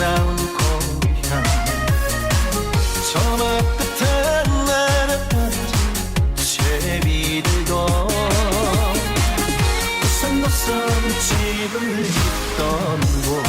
아름다운 고향 저녁 끝에 내려가는 제비들도 우산 높선 집을 짓던 곳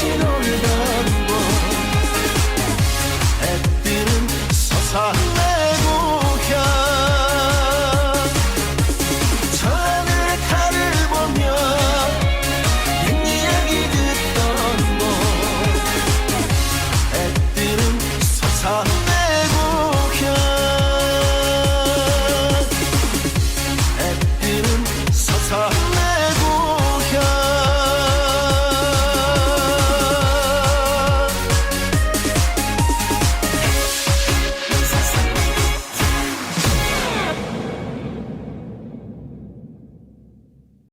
사실 올던 뭐 애들은 서서